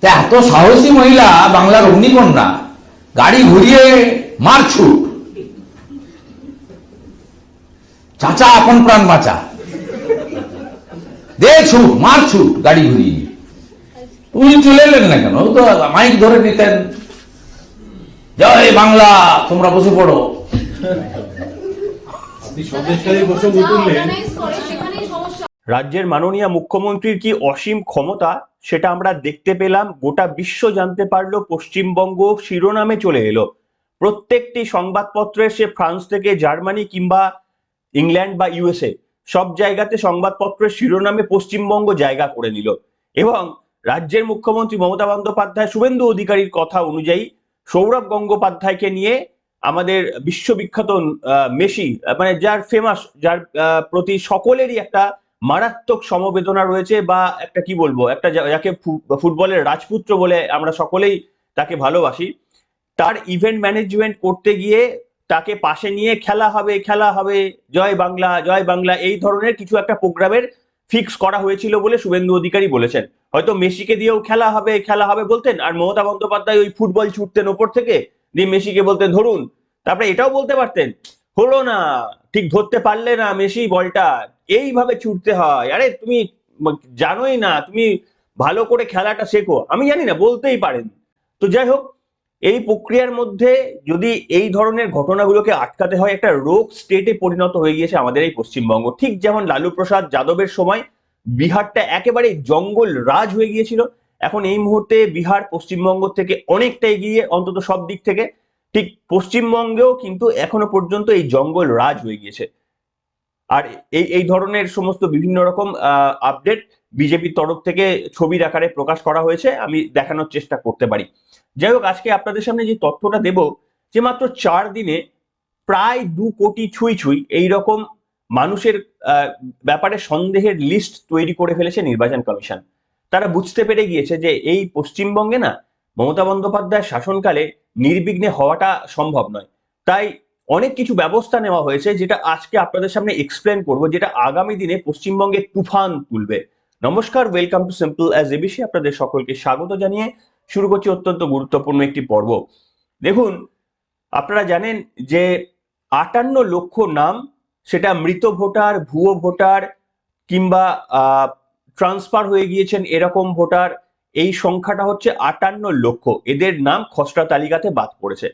তা এত সাহসী মহিলা বাংলার অগ্নিকন্যা গাড়ি ঘুরিয়ে মারছুট চাচা আপন প্রাণ বাঁচা। দে ছুট মার ছুট গাড়ি ঘুরিয়ে। উনি চলে এলেন না কেন? তো মাইক ধরে নিতেন। জয় বাংলা তোমরা বসে পড়ো। রাজ্যের মাননীয় মুখ্যমন্ত্রীর কি অসীম ক্ষমতা? সেটা আমরা দেখতে পেলাম, গোটা বিশ্ব জানতে পারল, পশ্চিমবঙ্গ শিরোনামে চলে এলো। প্রত্যেকটি সংবাদপত্রে সে ফ্রান্স থেকে জার্মানি কিংবা ইংল্যান্ড বা ইউএসএ সব জায়গাতে সংবাদপত্রের শিরোনামে পশ্চিমবঙ্গ জায়গা করে নিল। এবং রাজ্যের মুখ্যমন্ত্রী মমতা বন্দ্যোপাধ্যায় শুভেন্দু অধিকারীর কথা অনুযায়ী সৌরভ গঙ্গোপাধ্যায়কে নিয়ে আমাদের বিশ্ববিখ্যাত মেসি মানে যার ফেমাস যার প্রতি সকলেরই একটা মারাত্মক সমবেদনা রয়েছে বা একটা কি বলব, একটা যাকে ফুটবলের রাজপুত্র বলে আমরা সকলেই তাকে ভালোবাসি। তার ইভেন্ট ম্যানেজমেন্ট করতে গিয়ে তাকে পাশে নিয়ে খেলা হবে খেলা হবে, জয় বাংলা জয় বাংলা, এই ধরনের কিছু একটা প্রোগ্রামের ফিক্স করা হয়েছিল বলে শুভেন্দু অধিকারী বলেছেন। হয়তো মেসিকে দিয়েও খেলা হবে খেলা হবে বলতেন, আর মমতা বন্দ্যোপাধ্যায় ওই ফুটবল ছুটতেন ওপর থেকে, দিয়ে মেসিকে বলতেন, ধরুন। তারপরে এটাও বলতে পারতেন, হলো না। ঠিক ধরতে পারলে না মেসি বলটা, এইভাবে ছুটতে হয়। আরে তুমি জানোই না, তুমি ভালো করে খেলাটা শেখো। আমি জানি না, বলতেই পারেন। তো যাই হোক, এই প্রক্রিয়ার মধ্যে যদি এই ধরনের ঘটনাগুলোকে আটকাতে হয়, একটা রোগ স্টেটে পরিণত হয়ে গিয়েছে আমাদের এই পশ্চিমবঙ্গ। ঠিক যেমন লালু প্রসাদ যাদবের সময় বিহারটা একেবারে জঙ্গল রাজ হয়ে গিয়েছিল। এখন এই মুহূর্তে বিহার পশ্চিমবঙ্গ থেকে অনেকটা এগিয়ে, অন্তত সব দিক থেকে ঠিক পশ্চিমবঙ্গেও কিন্তু এখনও পর্যন্ত এই জঙ্গল রাজ হয়ে গিয়েছে। আর এই এই ধরনের সমস্ত বিভিন্ন রকম আপডেট বিজেপির তরফ থেকে ছবির আকারে প্রকাশ করা হয়েছে, আমি দেখানোর চেষ্টা করতে পারি। যাই হোক, আজকে আপনাদের সামনে যে তথ্যটা দেব, যে মাত্র চার দিনে প্রায় দু কোটি ছুঁই ছুঁই এইরকম মানুষের ব্যাপারে সন্দেহের লিস্ট তৈরি করে ফেলেছে নির্বাচন কমিশন। তারা বুঝতে পেরে গিয়েছে যে এই পশ্চিমবঙ্গে না, মমতা বন্দ্যোপাধ্যায়ের শাসনকালে নির্বিঘ্নে হওয়াটা সম্ভব নয়। তাই অনেক কিছু ব্যবস্থা নেওয়া হয়েছে যেটা আজকে আপনাদের সামনে এক্সপ্লেন করব, যেটা আগামী দিনে পশ্চিমবঙ্গে তুফান তুলবে। নমস্কার welcome to simple as a ABC আপনাদের সকলকে স্বাগত জানিয়ে শুরু করছি অত্যন্ত গুরুত্বপূর্ণ একটি পর্ব। দেখুন, আপনারা জানেন যে আটান্ন লক্ষ নাম সেটা মৃত ভোটার, ভুয়ো ভোটার কিংবা ট্রান্সফার হয়ে গিয়েছেন এরকম ভোটার। এই সংখ্যাটা হচ্ছে আটান্ন লক্ষ। এদের নাম খসড়া তালিকাতে বাদ পড়েছে।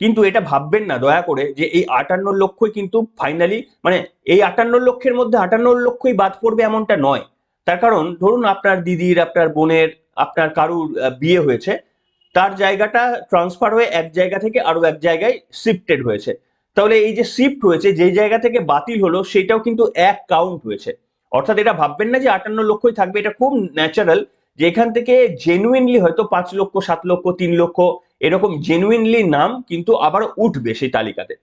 কিন্তু এটা ভাববেন না, দয়া করে, যে এই আটান্ন লক্ষই কিন্তু ফাইনালি মানে এই আটান্ন লক্ষের মধ্যে আটান্ন লক্ষই বাদ পড়বে এমনটা নয়। তার কারণ, ধরুন আপনার দিদির, আপনার বোনের, আপনার কারুর বিয়ে হয়েছে, তার জায়গাটা ট্রান্সফার হয়ে এক জায়গা থেকে আরও এক জায়গায় শিফটেড হয়েছে। তাহলে এই যে শিফট হয়েছে যে জায়গা থেকে বাতিল হলো, সেটাও কিন্তু এক কাউন্ট হয়েছে। অর্থাৎ এটা ভাববেন না যে আটান্ন লক্ষই থাকবে, এটা খুব ন্যাচারাল যে এখান থেকে জেনুইনলি হয়তো পাঁচ লক্ষ, সাত লক্ষ, তিন লক্ষ এরকম জেনুইনলি নাম কিন্তু আবার উঠবে সেই তালিকাতে।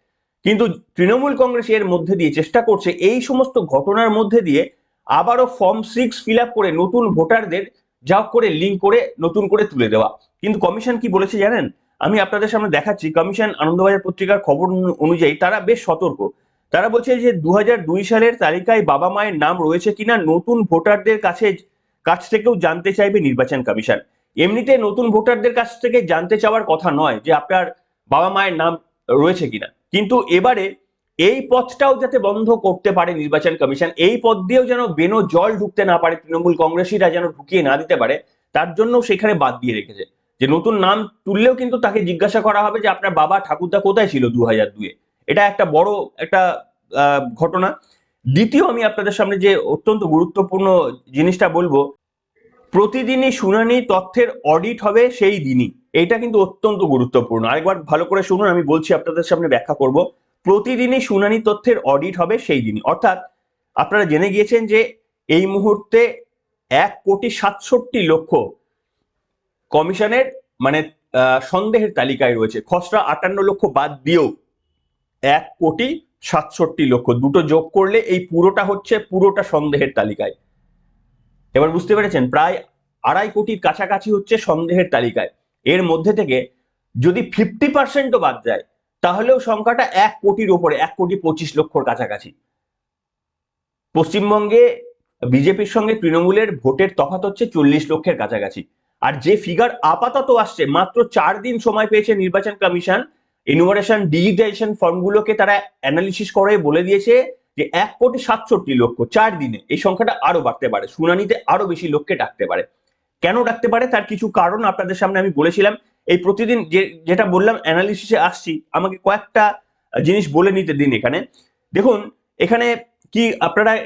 কিন্তু তৃণমূল কংগ্রেস এর মধ্যে দিয়ে চেষ্টা করছে এই সমস্ত ঘটনার মধ্যে দিয়ে আবারও ফর্ম সিক্স ফিল করে নতুন ভোটারদের যা করে লিঙ্ক করে নতুন করে তুলে দেওয়া। কিন্তু কমিশন কি বলেছে জানেন? আমি আপনাদের সামনে দেখাচ্ছি। কমিশন আনন্দবাজার পত্রিকার খবর অনুযায়ী তারা বেশ সতর্ক। তারা বলছে যে দু হাজার দুই সালের তালিকায় বাবা মায়ের নাম রয়েছে কিনা, নতুন ভোটারদের কাছে কাছ থেকেও জানতে চাইবে নির্বাচন কমিশন। এমনিতে নতুন ভোটারদের কাছ থেকে জানতে চাওয়ার কথা নয় যে আপনার বাবা মায়ের নাম রয়েছে কিনা। কিন্তু এবারে এই পথটাও যাতে বন্ধ করতে পারে নির্বাচন কমিশন, এই পথ দিয়েও যেন বেনো জল ঢুকতে না পারে তৃণমূল কংগ্রেসীরা যেন ঢুকিয়ে না দিতে পারে, তার জন্য সেখানে বাদ দিয়ে রেখেছে। যে নতুন নাম তুললেও কিন্তু তাকে জিজ্ঞাসা করা হবে যে আপনার বাবা ঠাকুরদা কোথায় ছিল দু হাজার দুয়ে। এটা একটা বড় একটা ঘটনা। দ্বিতীয় আমি আপনাদের সামনে যে অত্যন্ত গুরুত্বপূর্ণ জিনিসটা বলব, প্রতিদিনই শুনানি তথ্যের অডিট হবে সেই দিনই। এটা কিন্তু অত্যন্ত গুরুত্বপূর্ণ। আরেকবার ভালো করে শুনুন, আমি বলছি আপনাদের সামনে ব্যাখ্যা করব। প্রতিদিনই শুনানি তথ্যের অডিট হবে সেই দিনই। অর্থাৎ আপনারা জেনে গিয়েছেন যে এই মুহূর্তে এক কোটি সাতষট্টি লক্ষ কমিশনের মানে সন্দেহের তালিকায় রয়েছে। খসড়া আটান্ন লক্ষ বাদ দিয়েও এক কোটি সাতষট্টি লক্ষ। দুটো যোগ করলে এই পুরোটা হচ্ছে পুরোটা সন্দেহের তালিকায়। এবার বুঝতে পেরেছেন, প্রায় আড়াই কোটির কাছাকাছি হচ্ছে সন্দেহের তালিকায়। এর মধ্যে থেকে যদি ফিফটি পার্সেন্টও বাদ যায়, তাহলেও সংখ্যাটা এক কোটির ওপরে, এক কোটি পঁচিশ লক্ষর কাছাকাছি। পশ্চিমবঙ্গে বিজেপির সঙ্গে তৃণমূলের ভোটের তফাৎ হচ্ছে চল্লিশ লক্ষের কাছাকাছি। আর যে ফিগার আপাতত আসছে, মাত্র চার দিন সময় পেয়েছে নির্বাচন কমিশন ইনোভেশন ডিজিটাইজেশন ফর্মগুলোকে তারা অ্যানালিসিস করে বলে দিয়েছে যে এক কোটি সাতষট্টি লক্ষ চার দিনে এই সংখ্যাটা আরও বাড়তে পারে, শুনানিতে আরও বেশি লোককে ডাকতে পারে। কেন ডাকতে পারে? তার কিছু কারণ আপনাদের সামনে আমি বলেছিলাম। এই প্রতিদিন যে, যেটা বললাম অ্যানালিসিসে আসছি, আমাকে কয়েকটা জিনিস বলে নিতে দিন এখানে। দেখুন, এখানে কি আপনারা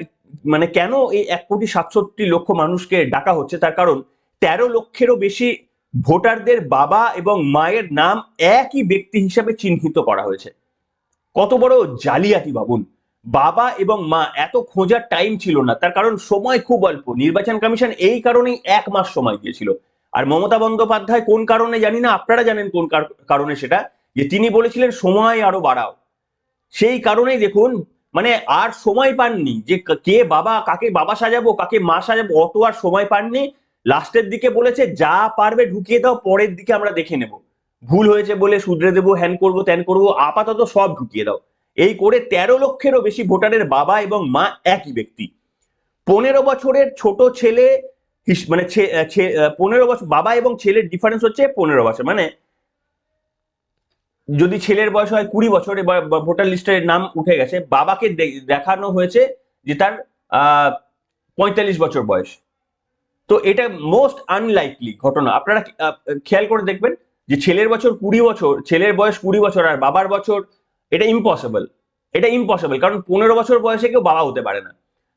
মানে কেন এই এক কোটি সাতষট্টি লক্ষ মানুষকে ডাকা হচ্ছে? তার কারণ, তেরো লক্ষেরও বেশি ভোটারদের বাবা এবং মায়ের নাম একই ব্যক্তি হিসাবে চিহ্নিত করা হয়েছে। কত বড় জালিয়াতি ভাবুন। বাবা এবং মা, এত খোঁজার টাইম ছিল না। তার কারণ সময় খুব অল্প। নির্বাচন কমিশন এই কারণেই এক মাস সময় দিয়েছিল। আর মমতা বন্দ্যোপাধ্যায় কোন কারণে জানি না, আপনারা জানেন কোন কার- কারণে সেটা। যে তিনি বলেছিলেন, সময় আরও বাড়াও। সেই কারণেই দেখুন মানে আর সময় পাননি। যে কে বাবা, কাকে বাবা সাজাবো, কাকে মা সাজাবো, অত আর সময় পাননি। লাস্টের দিকে বলেছে যা পারবে ঢুকিয়ে দাও পরের দিকে আমরা দেখে নেব। ভুল হয়েছে বলে শুধরে দেবো হ্যান করব ত্যান করব আপাতত সব ঢুকিয়ে দাও। এই করে তেরো লক্ষেরও বেশি ভোটারের বাবা এবং মা একই ব্যক্তি। পনেরো বছরের ছোট ছেলে মানে পনেরো বছর বাবা এবং ছেলের ডিফারেন্স হচ্ছে পনেরো বছর। মানে যদি ছেলের বয়স হয় কুড়ি বছর এবার ভোটার লিস্টের নাম উঠে গেছে বাবাকে দেখানো হয়েছে যে তার আহ, পঁয়তাল্লিশ বছর বয়স। তো এটা মোস্ট আনলাইকলি ঘটনা। আপনারা খেয়াল করে দেখবেন যে ছেলের বছর কুড়ি বছর, ছেলের বয়স কুড়ি বছর আর বাবার বছর এটা ইম্পসিবল এটা ইম্পসিবল কারণ পনেরো বছর বয়সে কেউ বাবা হতে পারে না।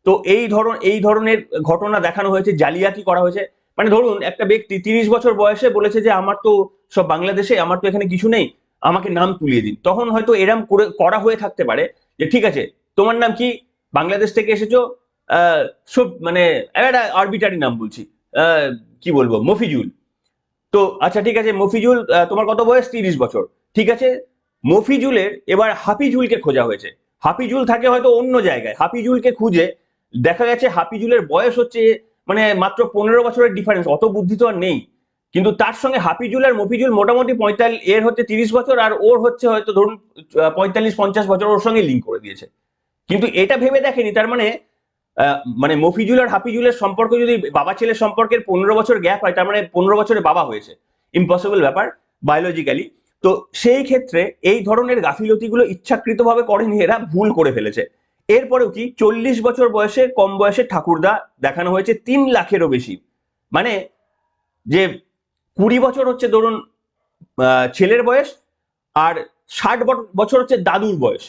তো এই ধরন, এই ধরনের ঘটনা দেখানো হয়েছে, জালিয়াতি করা হয়েছে। মানে ধরুন একটা ব্যক্তি তিরিশ বছর বয়সে বলেছে যে, আমার তো সব বাংলাদেশে, আমার তো এখানে কিছু নেই, আমাকে নাম তুলিয়ে দিন। তখন হয়তো এরম করে, করা হয়ে থাকতে পারে যে, ঠিক আছে, তোমার নাম কি? বাংলাদেশ থেকে এসেছ? সব মানে একটা আরবিটারি নাম বলছি। কি বলব? মফিজুল। তো আচ্ছা ঠিক আছে, মফিজুল তোমার কত বয়স? তিরিশ বছর। ঠিক আছে? মফিজুলের এবার হাফিজুলকে খোঁজা হয়েছে। হাফিজুল থাকে হয়তো অন্য জায়গায়। হাফিজুলকে খুঁজে দেখা গেছে হাফিজুলের বয়স হচ্ছে মানে মাত্র পনেরো বছরের ডিফারেন্স অত বুদ্ধি তো আর নেই। কিন্তু তার সঙ্গে হাফিজুল আর মফিজুল মোটামুটি পঁয়তাল্লিশ, এর হচ্ছে তিরিশ বছর, আর ওর হচ্ছে হয়তো ধরুন পঁয়তাল্লিশ, পঞ্চাশ বছর ওর সঙ্গে লিঙ্ক করে দিয়েছে। কিন্তু এটা ভেবে দেখেনি, তার মানে মানে মফিজুল আর হাফিজুলের সম্পর্ক যদি বাবা ছেলের সম্পর্কের পনেরো বছর গ্যাপ হয়, তার মানে পনেরো বছরে বাবা হয়েছে। ইম্পসিবল ব্যাপার বায়োলজিক্যালি তো সেই ক্ষেত্রে এই ধরনের গাফিলতিগুলো ইচ্ছাকৃতভাবে করেনি, এরা ভুল করে ফেলেছে। এরপরেও কি, চল্লিশ বছর বয়সে, কম বয়সে ঠাকুরদা দেখানো হয়েছে তিন লাখেরও বেশি। মানে যে কুড়ি বছর হচ্ছে ধরুন ছেলের বয়স, আর ষাট বছর হচ্ছে দাদুর বয়স।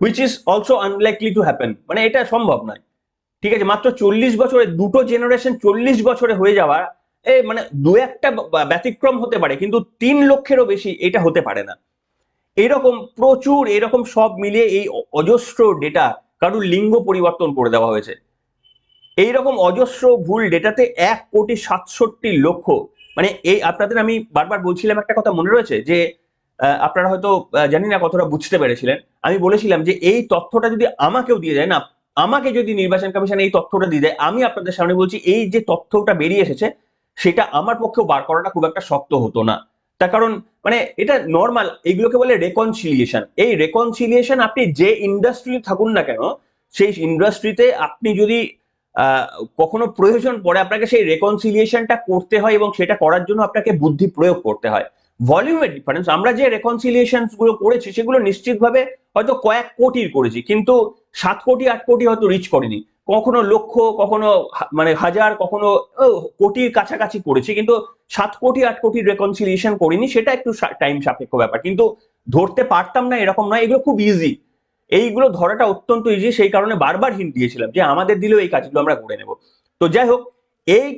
Which is also unlikely to happen মানে এটা সম্ভব নয়। ঠিক আছে, মাত্র চল্লিশ বছরে, দুটো জেনারেশন চল্লিশ বছরে হয়ে যাওয়া, এ মানে দু একটা ব্যতিক্রম হতে পারে, কিন্তু তিন লক্ষেরও বেশি এটা হতে পারে না। এরকম প্রচুর, এরকম সব মিলিয়ে এই অজস্র ডেটা কারুর লিঙ্গ পরিবর্তন করে দেওয়া হয়েছে। এইরকম অজস্র ভুল ডেটাতে এক কোটি সাতষট্টি লক্ষ মানে এই আপনাদের আমি বারবার বলছিলাম একটা কথা মনে রয়েছে যে আপনারা হয়তো জানি না কতটা বুঝতে পেরেছিলেন। আমি বলেছিলাম যে এই তথ্যটা যদি আমাকেও দিয়ে যায় না, আমাকে যদি নির্বাচন কমিশন এই তথ্যটা দিয়ে দেয়, আমি আপনাদের সামনে বলছি, এই যে তথ্যটা বেরিয়ে এসেছে, সেটা আমার পক্ষেও বার করাটা খুব একটা শক্ত হতো না। তার কারণ মানে এটা নর্মাল এগুলোকে বলে রেকনসিলিয়েশন এই রেকনসিলিয়েশন আপনি যে ইন্ডাস্ট্রি থাকুন না কেন, সেই ইন্ডাস্ট্রিতে আপনি যদি কখনো প্রয়োজন পড়ে, আপনাকে সেই রেকনসিলিয়েশনটা করতে হয় এবং সেটা করার জন্য আপনাকে বুদ্ধি প্রয়োগ করতে হয়। ভলিউমের ডিফারেন্স আমরা যে রেকনসিলিয়েশনগুলো করেছি, সেগুলো নিশ্চিতভাবে হয়তো কয়েক কোটির করেছি, কিন্তু সাত কোটি, আট কোটি হয়তো রিচ করেনি। কখনো লক্ষ, কখনো মানে হাজার, কখনো কোটির কাছাকাছি করেছি, কিন্তু সাত কোটি, আট কোটি রেকনসিলিয়েশন করিনি, সেটা একটু টাইম সাপেক্ষ ব্যাপার। কিন্তু ধরতে পারতাম না, এরকম নয়, এগুলো খুব ইজি এইগুলো ধরাটা অত্যন্ত ইজি সেই কারণে বারবার হিন্ট দিয়েছিলাম যে আমাদের দিলেও এই কাজগুলো আমরা করে নেব। তো যাই হোক এই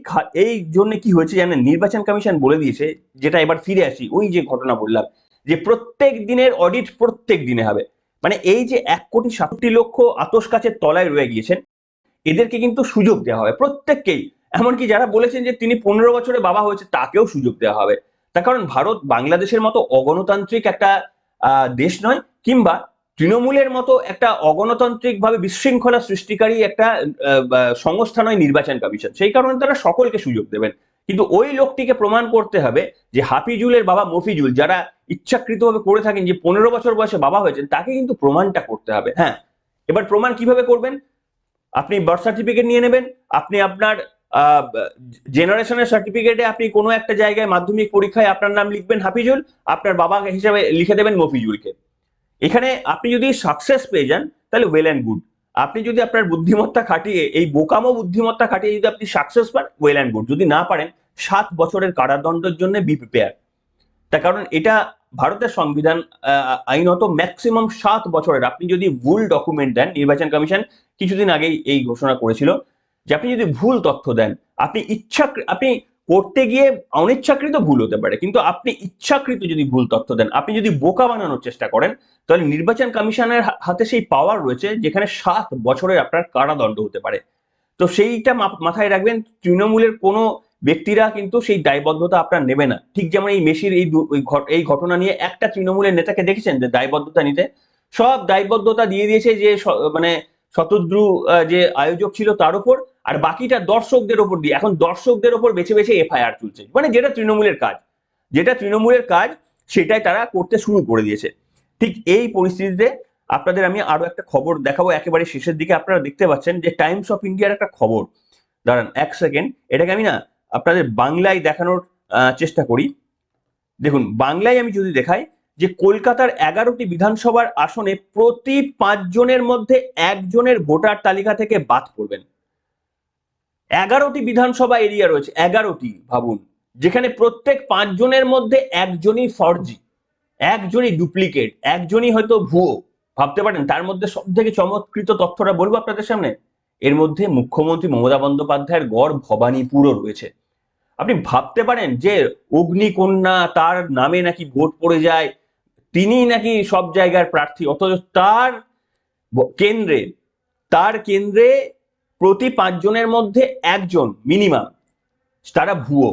এই জন্য কি হয়েছে জানেন? নির্বাচন কমিশন বলে দিয়েছে, যেটা এবার ফিরে আসি, ওই যে ঘটনা বললাম, যে প্রত্যেক দিনের অডিট প্রত্যেক দিনে হবে। মানে এই যে এক কোটি সাতটি লক্ষ আতস কাছের তলায় রয়ে গিয়েছেন, এদেরকে কিন্তু সুযোগ দেওয়া হবে, প্রত্যেককেই। এমনকি যারা বলেছেন যে তিনি পনেরো বছরে বাবা হয়েছে, তাকেও সুযোগ দেওয়া হবে। তার কারণ ভারত বাংলাদেশের মতো অগণতান্ত্রিক একটা দেশ নয়, কিংবা তৃণমূলের মতো একটা অগণতান্ত্রিক ভাবে বিশৃঙ্খলা সৃষ্টিকারী একটা সংস্থা নয় নির্বাচন কমিশন। সেই কারণে তারা সকলকে সুযোগ দেবেন। কিন্তু ওই লোকটিকে প্রমাণ করতে হবে যে হাফিজুলের বাবা মফিজুল, যারা ইচ্ছাকৃতভাবে করে থাকেন যে পনেরো বছর বয়সে বাবা হয়েছেন, তাকে কিন্তু প্রমাণটা করতে হবে। হ্যাঁ এবার প্রমাণ কীভাবে করবেন? আপনি বার্থ সার্টিফিকেট নিয়ে নেবেন, আপনি আপনার জেনারেশনের সার্টিফিকেটে আপনি কোনো একটা জায়গায় মাধ্যমিক পরীক্ষায় আপনার নাম লিখবেন হাফিজুল, আপনার বাবা হিসাবে লিখে দেবেন মফিজুলকে। এখানে আপনি যদি সাকসেস পেয়ে যান, তাহলে ওয়েল অ্যান্ড গুড আপনি যদি আপনার বুদ্ধিমত্তা খাটিয়ে, এই বোকামো বুদ্ধিমত্তা খাটিয়ে যদি আপনি সাকসেস পান ওয়েল অ্যান্ড গুড যদি না পারেন, সাত বছরের কারাদণ্ডের জন্য বি প্রিপেয়ার তার কারণ এটা ভারতের সংবিধান আইনত ম্যাক্সিমাম সাত বছরের। আপনি যদি ভুল ডকুমেন্ট দেন, নির্বাচন কমিশন কিছুদিন আগেই এই ঘোষণা করেছিল যে আপনি যদি ভুল তথ্য দেন, আপনি ইচ্ছা আপনি করতে গিয়ে অনিচ্ছাকৃত ভুল হতে পারে। কিন্তু আপনি ইচ্ছাকৃত যদি ভুল তথ্য দেন, আপনি যদি বোকা বানানোর চেষ্টা করেন, তাহলে নির্বাচন কমিশনের হাতে সেই পাওয়ার রয়েছে যেখানে সাত বছরের আপনার কারাদণ্ড হতে পারে। তো সেইটা মাথায় রাখবেন, তৃণমূলের কোনো ব্যক্তিরা কিন্তু সেই দায়বদ্ধতা আপনার নেবে না। ঠিক যেমন এই মেশির এই এই ঘটনা নিয়ে একটা তৃণমূলের নেতাকে দেখেছেন যে দায়বদ্ধতা নিতে? সব দায়বদ্ধতা দিয়ে দিয়েছে যে মানে শতদ্রু যে আয়োজক ছিল তার উপর আর বাকিটা দর্শকদের ওপর দিয়ে। এখন দর্শকদের ওপর বেছে বেছে এফআইআর চলছে। মানে যেটা তৃণমূলের কাজ। যেটা তৃণমূলের কাজ, সেটাই তারা করতে শুরু করে দিয়েছে। ঠিক এই পরিস্থিতিতে আপনাদের আমি আরও একটা খবর দেখাবো। একেবারে শেষের দিকে আপনারা দেখতে পাচ্ছেন যে টাইমস অফ ইন্ডিয়ার একটা খবর। দাঁড়ান এক সেকেন্ড এটাকে আমি না আপনাদের বাংলায় দেখানোর চেষ্টা করি। দেখুন, বাংলায় আমি যদি দেখাই যে কলকাতার এগারোটি বিধানসভার আসনে প্রতি পাঁচজনের মধ্যে একজনের ভোটার তালিকা থেকে বাদ করবেন এগারোটি বিধানসভা এরিয়া রয়েছে, এগারোটি ভাবুন, যেখানে প্রত্যেক পাঁচজনের মধ্যে একজনই ফর্জি, একজনই ডুপ্লিকেট, একজনই হয়তো ভুয়ো, ভাবতে পারেন? তার মধ্যে সব থেকে চমৎকৃত তথ্যটা বলব আপনাদের সামনে। এর মধ্যে মুখ্যমন্ত্রী মমতা বন্দ্যোপাধ্যায়ের গড় ভবানীপুরও রয়েছে। আপনি ভাবতে পারেন যে অগ্নিকন্যা তার নামে নাকি ভোট পড়ে যায় তিনি নাকি সব জায়গার প্রার্থী, অথচ তার কেন্দ্রে তার কেন্দ্রে প্রতি পাঁচজনের মধ্যে একজন মিনিমাম তারা ভুয়ো।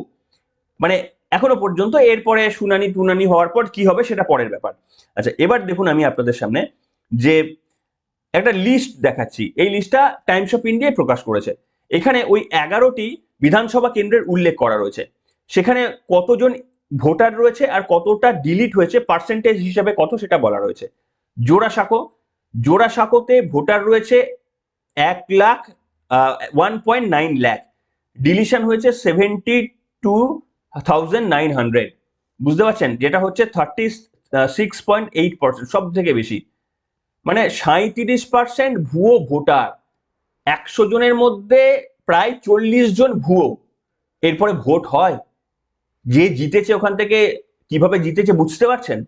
মানে এখনও পর্যন্ত এরপরে শুনানি টুনানি হওয়ার পর কি হবে সেটা পরের ব্যাপার। আচ্ছা এবার দেখুন আমি আপনাদের সামনে যে একটা লিস্ট দেখাচ্ছি। এই লিস্টটা টাইমস অফ ইন্ডিয়ায় প্রকাশ করেছে। এখানে ওই এগারোটি বিধানসভা কেন্দ্রের উল্লেখ করা রয়েছে। সেখানে কতজন ভোটার রয়েছে আর কতটা ডিলিট হয়েছে পার্সেন্টেজ হিসাবে কত সেটা বলা রয়েছে। জোড়াসাঁকো জোড়াসাঁকোতে ভোটার রয়েছে এক lakh one point nine deletion হয়েছে seventy two thousand nine hundred বুঝতে পারছেন? যেটা হচ্ছে thirty six point eight percent সব থেকে বেশি। মানে সাঁত্রিশ পার্সেন্ট ভুয়ো ভোটার। একশো জনের মধ্যে প্রায় চল্লিশ জন ভুয়ো। এরপরে ভোট হয়। যে জিতেছে ওখান থেকে কীভাবে জিতেছে বুঝতে পারছেন?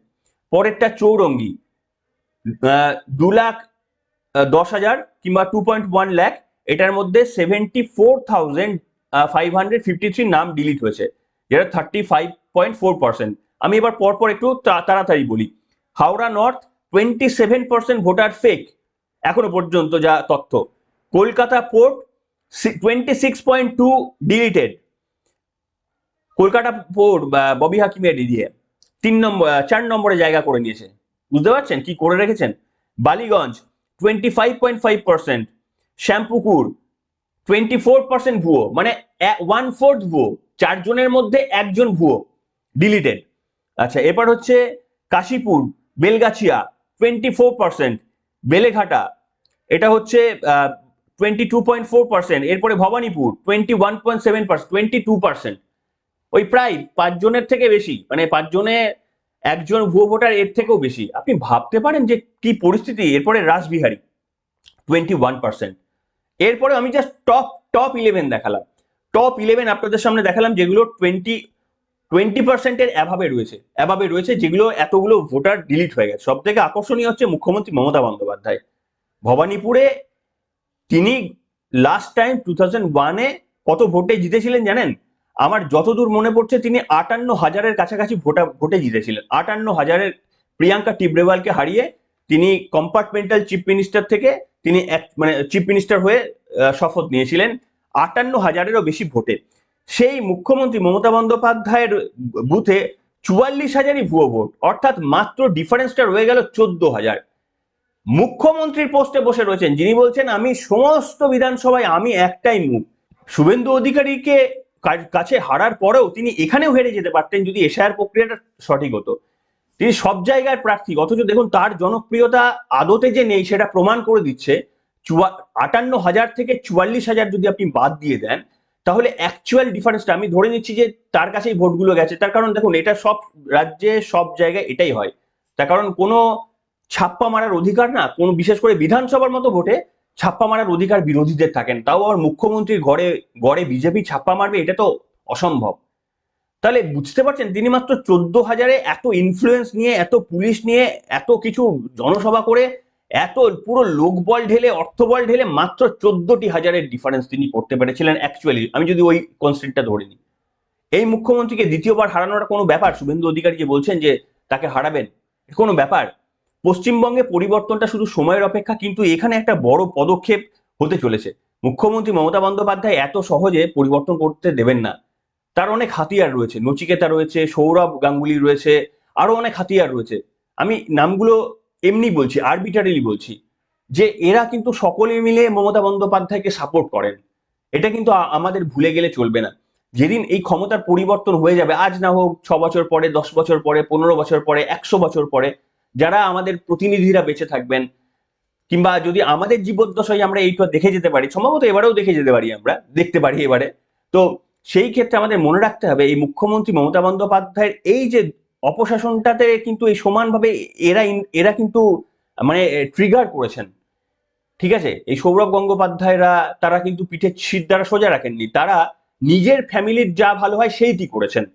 পরেরটা চৌরঙ্গি। দু লাখ দশ হাজার কিংবা টু পয়েন্ট ওয়ান ল্যাক এটার মধ্যে seventy four thousand five hundred fifty three নাম ডিলিট হয়েছে, যেটা thirty five point four percent আমি এবার পরপর একটু তাড়াতাড়ি বলি। Howrah north twenty seven percent voter fake এখনও পর্যন্ত যা তথ্য। Kolkata port twenty six point two deleted Kolkata port Bobby হাকিমের দিয়ে তিন নম্বর চার নম্বরে জায়গা করে নিয়েছে। বুঝতে পারছেন? কি করে রেখেছেন? Ballygunge twenty five point five percent Shyampukur twenty four percent ভুয়ো মানে ওয়ান ফোর্থ ভুয়ো, চারজনের মধ্যে একজন ভুয়ো ডিলিটেড আচ্ছা এবার হচ্ছে Kashipur, Belgachia twenty four percent Beleghata, এটা হচ্ছে twenty two point four percent এরপরে Bhowanipore twenty one point seven percent twenty two percent ওই প্রায় পাঁচজনের থেকে বেশি মানে পাঁচজনে একজন ভুয়ো ভোটার এর থেকেও বেশি। আপনি ভাবতে পারেন যে কি পরিস্থিতি? এরপরে রাসবিহারী টোয়েন্টি ওয়ান পার্সেন্ট এরপরে আমি জাস্ট টপ টপ ইলেভেন দেখালাম। টপ ইলেভেন আপনাদের সামনে দেখালাম যেগুলো টোয়েন্টি টোয়েন্টি পার্সেন্টের অ্যাভাবে রয়েছে। অ্যাভাবে রয়েছে যেগুলো এতগুলো ভোটার ডিলিট হয়ে গেছে। সব থেকে আকর্ষণীয় হচ্ছে মুখ্যমন্ত্রী মমতা বন্দ্যোপাধ্যায়। ভবানীপুরে তিনি লাস্ট টাইম টু থাউজেন্ড ওয়ানে কত ভোটে জিতেছিলেন জানেন? আমার যতদূর মনে পড়ছে, তিনি আটান্ন হাজারের কাছাকাছি ভোটা, ভোটে জিতেছিলেন। আটান্ন হাজারের প্রিয়াঙ্কা টিব্রেওয়ালকে হারিয়ে তিনি কম্পার্টমেন্টাল চিফ মিনিস্টার থেকে তিনি এক মানে চিফ মিনিস্টার হয়ে শপথ নিয়েছিলেন আটান্ন হাজারেরও বেশি ভোটে। সেই মুখ্যমন্ত্রী মমতা বন্দ্যোপাধ্যায়ের বুথে চুয়াল্লিশ হাজারই ভুয়ো ভোট, অর্থাৎ মাত্র ডিফারেন্সটা রয়ে গেল চোদ্দ হাজার। মুখ্যমন্ত্রীর পোস্টে বসে রয়েছেন, যিনি বলছেন, আমি সমস্ত বিধানসভায়, আমি একটাই মুখ। শুভেন্দু অধিকারীকে কাছে হারার পরেও তিনি এখানেও হেরে যেতে পারতেন যদি এশায়ার প্রক্রিয়াটা সঠিক হতো। তিনি সব জায়গায় প্রার্থী, অথচ দেখুন তার জনপ্রিয়তা আদতে যে নেই সেটা প্রমাণ করে দিচ্ছে। আটান্ন হাজার থেকে চুয়াল্লিশ হাজার যদি আপনি বাদ দিয়ে দেন, তাহলে অ্যাকচুয়াল ডিফারেন্সটা আমি ধরে নিচ্ছি যে তার কাছেই ভোটগুলো গেছে। তার কারণ দেখুন, এটা সব রাজ্যে, সব জায়গায় এটাই হয়। তার কারণ কোনো ছাপ্পা মারার অধিকার না, কোনো বিশেষ করে বিধানসভার মতো ভোটে ছাপ্পা মারার অধিকার বিরোধীদের থাকেন। তাও আবার মুখ্যমন্ত্রীর ঘরে, গড়ে বিজেপি ছাপ্পা মারবে, এটা তো অসম্ভব। তাহলে বুঝতে পারছেন, তিনি মাত্র চোদ্দ হাজারে এত ইনফ্লুয়েন্স নিয়ে, এত পুলিশ নিয়ে, এত কিছু জনসভা করে, এত পুরো লোকবল ঢেলে, অর্থবল ঢেলে মাত্র চোদ্দটি হাজারের ডিফারেন্স তিনি করতে পেরেছিলেন অ্যাকচুয়ালি আমি যদি ওই কনস্টেন্টটা ধরে নিই। এই মুখ্যমন্ত্রীকে দ্বিতীয়বার হারানোটা কোনো ব্যাপার? শুভেন্দু অধিকারী যে বলছেন যে, তাকে হারাবেন? কোনো ব্যাপার? পশ্চিমবঙ্গে পরিবর্তনটা শুধু সময়ের অপেক্ষা, কিন্তু এখানে একটা বড় পদক্ষেপ হতে চলেছে। মুখ্যমন্ত্রী মমতা বন্দ্যোপাধ্যায় এত সহজে পরিবর্তন করতে দেবেন না। তার অনেক হাতিয়ার রয়েছে, নচিকেতা রয়েছে, সৌরভ গাঙ্গুলি রয়েছে, আরও অনেক হাতিয়ার রয়েছে। আমি নামগুলো এমনি বলছি আরবিটারিলি বলছি, যে এরা কিন্তু সকলে মিলে মমতা বন্দ্যোপাধ্যায়কে সাপোর্ট করেন। এটা কিন্তু আমাদের ভুলে গেলে চলবে না। যেদিন এই ক্ষমতার পরিবর্তন হয়ে যাবে, আজ না হোক ছ বছর পরে, দশ বছর পরে, পনেরো বছর পরে, একশো বছর পরে যারা আমাদের প্রতিনিধিরা বেঁচে থাকবেন, কিংবা যদি আমাদের জীবদ্দশায় আমরা এইটা দেখে যেতে পারি, সম্ভবত এবারেও দেখে যেতে পারি আমরা, দেখতে পারি এবারে। তো সেই ক্ষেত্রে আমাদের মনে রাখতে হবে, এই মুখ্যমন্ত্রী মমতা বন্দ্যোপাধ্যায়ের এই যে অপশাসনটাতে কিন্তু এই সমানভাবে এরা এরা কিন্তু মানে ট্রিগার করেছেন। ঠিক আছে? এই সৌরভ গঙ্গোপাধ্যায়রা, তারা কিন্তু পিঠের শীত দ্বারা সোজা রাখেননি। তারা নিজের ফ্যামিলির যা ভালো হয় সেইটি করেছেন।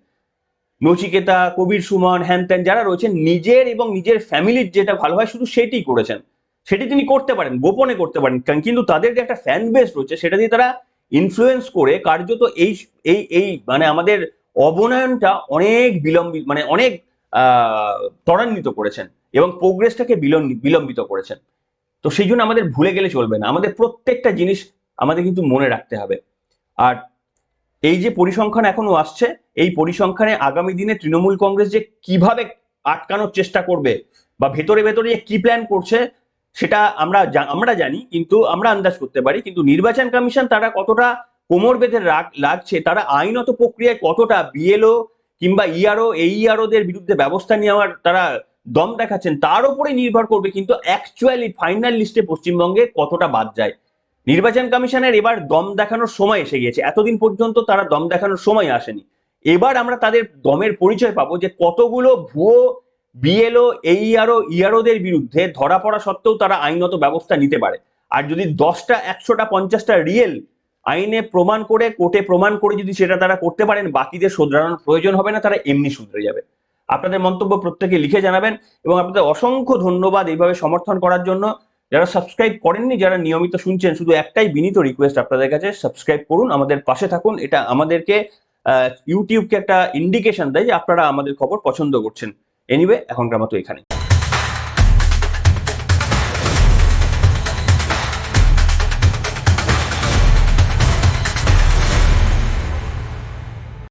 নচিকেতা, কবির সুমন হ্যান ত্যান যারা রয়েছেন, নিজের এবং নিজের ফ্যামিলির যেটা ভালো হয় শুধু সেটি করেছেন। সেটি তিনি করতে পারেন, গোপনে করতে পারেন, কারণ কিন্তু তাদের যে একটা ফ্যান বেস রয়েছে, সেটা দিয়ে তারা ইনফ্লুয়েন্স করে কার্যত এই এই এই মানে আমাদের অবনয়নটা অনেক বিলম্বিত মানে অনেক ত্বরান্বিত করেছেন এবং প্রোগ্রেসটাকে বিলম্ব- বিলম্বিত করেছেন। তো সেই জন্য আমাদের ভুলে গেলে চলবে না। আমাদের প্রত্যেকটা জিনিস আমাদের কিন্তু মনে রাখতে হবে। আর এই যে পরিসংখ্যান এখনও আসছে, এই পরিসংখ্যানে আগামী দিনে তৃণমূল কংগ্রেস যে কীভাবে আটকানোর চেষ্টা করবে বা ভেতরে ভেতরে যে কি প্ল্যান করছে, সেটা আমরা আমরা জানি, কিন্তু আমরা আন্দাজ করতে পারি। কিন্তু নির্বাচন কমিশন তারা কতটা কোমর বেঁধে লাগছে তারা আইনত প্রক্রিয়ায় কতটা বিএলও কিংবা ইআরও এইআরও দের বিরুদ্ধে ব্যবস্থা নেওয়ার তারা দম দেখাচ্ছেন, তার উপরে নির্ভর করবে, কিন্তু অ্যাকচুয়ালি ফাইনাল লিস্টে পশ্চিমবঙ্গে কতটা বাদ যায়। নির্বাচন কমিশনের এবার দম দেখানোর সময় এসে গিয়েছে। এতদিন পর্যন্ত তারা দম দেখানোর সময় আসেনি। এবার আমরা তাদের দমের পরিচয় পাবো যে কতগুলো ভুয়ো বিএলও, এইআরও ইআরওদের বিরুদ্ধে ধরা পড়া সত্ত্বেও তারা আইনত ব্যবস্থা নিতে পারে। আর যদি দশটা, একশোটা, পঞ্চাশটা রিয়েল আইনে প্রমাণ করে, কোর্টে প্রমাণ করে যদি সেটা তারা করতে পারেন, বাকিদের শুধরানোর প্রয়োজন হবে না, তারা এমনি শুধরে যাবে। আপনাদের মন্তব্য প্রত্যেকে লিখে জানাবেন এবং আপনাদের অসংখ্য ধন্যবাদ এইভাবে সমর্থন করার জন্য। যারা সাবস্ক্রাইব করেননি, যারা নিয়মিত শুনছেন, শুধু একটাই বিনীত রিকোয়েস্ট আপনাদের কাছে সাবস্ক্রাইব করুন, আমাদের পাশে থাকুন। এটা আমাদেরকে ইউটিউবকে একটা ইন্ডিকেশন দেয় যে আপনারা আমাদের খবর পছন্দ করছেন। এনিওয়ে এখনকার মতো এখানে